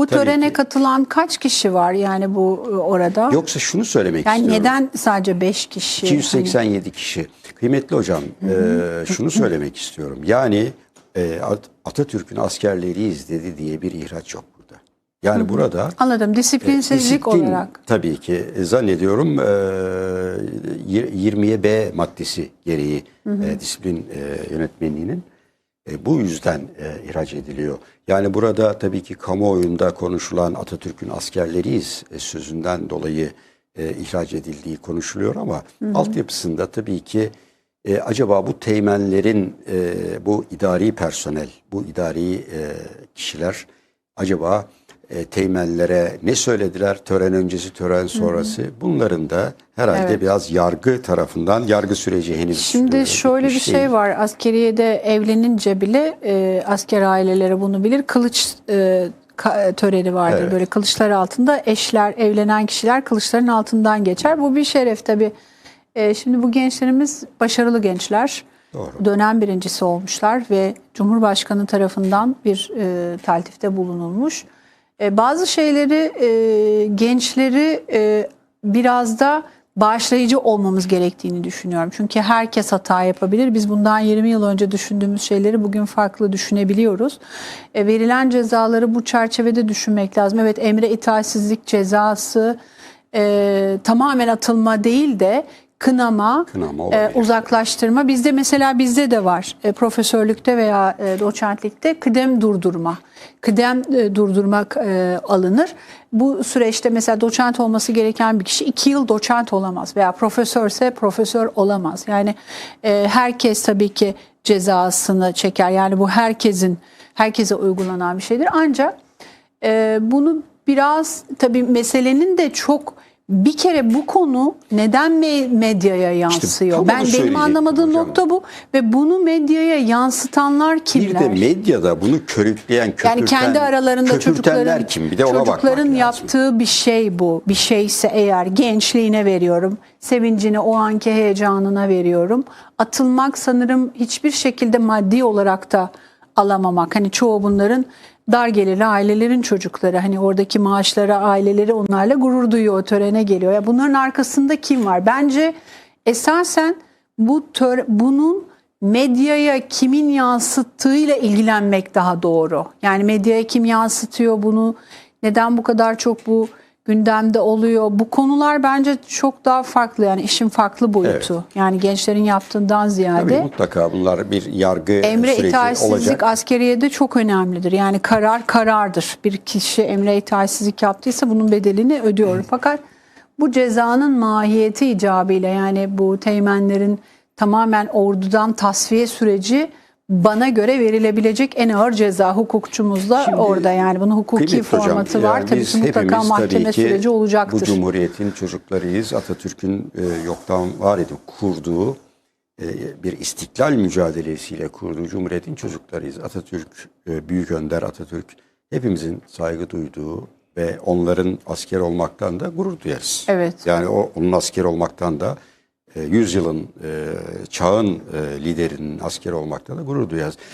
Bu Tabii törene ki. katılan kaç kişi var yani bu e, orada? Yoksa şunu söylemek yani istiyorum. neden sadece 5 kişi? 287 kişi. Kıymetli hocam e, şunu söylemek istiyorum. Yani e, At- Atatürk'ün askerleriyiz dedi diye bir ihraç yok burada. Yani burada Hani Anladım. Disiplinsizlik Disiplin, olarak. Tabii ki E, zannediyorum e, yir- 20'ye B maddesi gereği e, disiplin e, yönetmenliğinin e, bu yüzden e, ihraç ediliyor. Yani burada tabii ki kamuoyunda konuşulan Atatürk'ün askerleriyiz e, sözünden dolayı e, ihraç edildiği konuşuluyor ama altyapısında tabii ki e, acaba bu teğmenlerin, e, bu idari personel, bu idari e, kişiler acaba e, teğmenlere ne söylediler tören öncesi, tören sonrası? Bunların da herhalde Evet. biraz yargı tarafından, yargı süreci henüz Şimdi e, şöyle bir şey değil. var. Askeriyede evlenince bile e, asker aileleri bunu bilir. Kılıç e, ka- töreni vardır. Evet. Böyle kılıçlar altında eşler, evlenen kişiler kılıçların altından geçer. Bu bir şeref tabii. E, şimdi bu gençlerimiz başarılı gençler. Doğru. Dönem birincisi olmuşlar ve Cumhurbaşkanı tarafından bir e, taltifte bulunulmuş. E, bazı şeyleri e, gençleri e, biraz da bağışlayıcı olmamız gerektiğini düşünüyorum. Çünkü herkes hata yapabilir. Biz bundan 20 yıl önce düşündüğümüz şeyleri bugün farklı düşünebiliyoruz. E, verilen cezaları bu çerçevede düşünmek lazım. Evet emre itaatsizlik cezası e, tamamen atılma değil de kınama, Kınama e, uzaklaştırma. Bizde mesela bizde de var. E, profesörlükte veya e, doçentlikte kıdem durdurma. Kıdem e, durdurmak e, alınır. Bu süreçte mesela doçent olması gereken bir kişi iki yıl doçent olamaz veya profesörse profesör olamaz. Yani e, herkes tabii ki cezasını çeker. Yani bu herkesin herkese uygulanan bir şeydir. Ancak e, bunu biraz tabii meselenin de çok bir kere bu konu neden me- medyaya yansıyor? onu ben benim anlamadığım hocam. nokta bu ve bunu medyaya yansıtanlar Bir kimler? de medyada bunu körükleyen, köpürten, yani kendi aralarında çocukların kim? Bir de ona çocukların lazım. yaptığı bir şey bu. Bir şeyse eğer gençliğine veriyorum, sevincini o anki heyecanına veriyorum. Atılmak sanırım hiçbir şekilde maddi olarak da alamamak. Hani çoğu bunların dar gelirli ailelerin çocukları. Hani oradaki maaşlara aileleri onlarla gurur duyuyor, o törene geliyor. Ya bunların arkasında kim var? Bence esasen bu tör, bunun medyaya kimin yansıttığıyla ilgilenmek daha doğru. Yani medyaya kim yansıtıyor bunu? Neden bu kadar çok bu gündemde oluyor? Bu konular bence çok daha farklı. Yani işin farklı boyutu. Yani gençlerin yaptığından Tabii ziyade. mutlaka bunlar bir yargı Emre süreci itaatsizlik olacak. askeriyede çok önemlidir. Yani karar karardır. Bir kişi emre itaatsizlik yaptıysa bunun bedelini ödüyor. Fakat bu cezanın mahiyeti icabıyla yani bu teğmenlerin tamamen ordudan tasfiye süreci bana göre verilebilecek en ağır ceza hukukçumuzda Şimdi, orada yani bunun hukuki Kıymetli hocam, formatı var. yani Tabii ki mutlaka mahkeme tabii ki süreci olacaktır. Bu cumhuriyetin çocuklarıyız. Atatürk'ün e, yoktan var edip kurduğu e, bir istiklal mücadelesiyle kurduğu cumhuriyetin çocuklarıyız. Atatürk, e, Büyük Önder Atatürk hepimizin saygı duyduğu ve onların asker olmaktan da gurur duyarız. Evet. Yani o onun asker olmaktan da yüzyılın, e, çağın e, liderinin asker olmaktan da gurur duyarız.